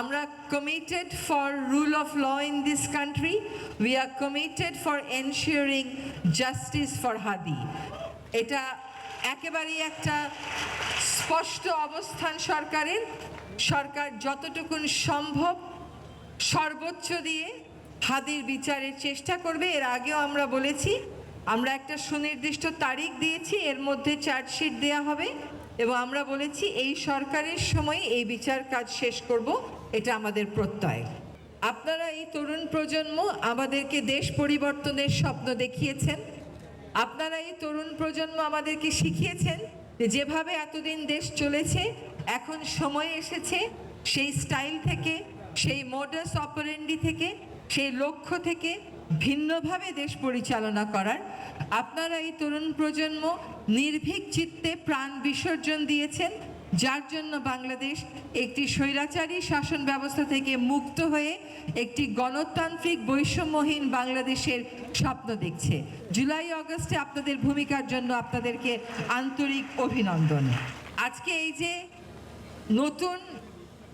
আমরা committed for rule of law in this country we are committed for ensuring justice for Hadi এটা একেবারেই একটা স্পষ্ট অবস্থান সরকারের। সরকার যতটুকুন সম্ভব সর্বোচ্চ দিয়ে হাদির বিচারের চেষ্টা করবে। এর আগেও আমরা বলেছি, আমরা একটা সুনির্দিষ্ট তারিখ দিয়েছি, এর মধ্যে চার্জশিট দেওয়া হবে। এবং আমরা বলেছি, এই সরকারের সময় এই বিচার কাজ শেষ করব। এটা আমাদের প্রত্যয়। আপনারা এই তরুণ প্রজন্ম আমাদেরকে দেশ পরিবর্তনের স্বপ্ন দেখিয়েছেন। আপনারা এই তরুণ প্রজন্ম আমাদেরকে শিখিয়েছেন যেভাবে এতদিন দেশ চলেছে, এখন সময় এসেছে সেই স্টাইল থেকে, সেই মোডাস অপারেন্ডি থেকে, সেই লক্ষ্য থেকে ভিন্নভাবে দেশ পরিচালনা করার। আপনারা এই তরুণ প্রজন্ম নির্ভীক চিত্তে প্রাণ বিসর্জন দিয়েছেন। যার জন্য বাংলাদেশ একটি স্বৈরাচারী শাসন ব্যবস্থা থেকে মুক্ত হয়ে একটি গণতান্ত্রিক বৈষম্যহীন বাংলাদেশের স্বপ্ন দেখছে। জুলাই, অগস্টে আপনাদের ভূমিকার জন্য আপনাদেরকে আন্তরিক অভিনন্দন। আজকে এই যে নতুন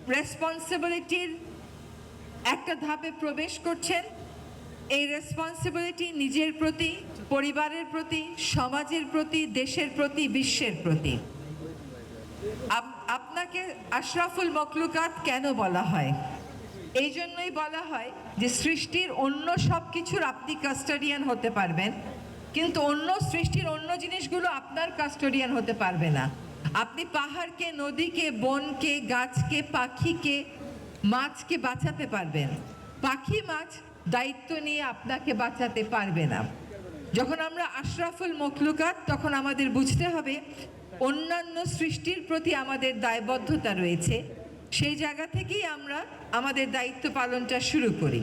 রেসপন্সিবিলিটির একটা ধাপে প্রবেশ করছেন, এই রেসপন্সিবিলিটি নিজের প্রতি, পরিবারের প্রতি, সমাজের প্রতি, দেশের প্রতি, বিশ্বের প্রতি। আপনাকে আশরাফুল মকলুকাত কেন বলা হয়? এই জন্যই বলা হয় যে সৃষ্টির অন্য সব কিছুর আপনি কাস্টোডিয়ান হতে পারবেন, কিন্তু অন্য সৃষ্টির অন্য জিনিসগুলো আপনার কাস্টোডিয়ান হতে পারবে না। আপনি পাহাড়কে, নদীকে, বনকে, গাছকে, পাখিকে, মাছকে বাঁচাতে পারবেন। পাখি, মাছ দায়িত্ব নিয়ে আপনাকে বাঁচাতে পারবে না। যখন আমরা আশরাফুল মখলুকাত, তখন আমাদের বুঝতে হবে অন্যান্য সৃষ্টির প্রতি আমাদের দায়বদ্ধতা রয়েছে, সেই জায়গা থেকেই আমরা আমাদের দায়িত্ব পালনটা শুরু করি।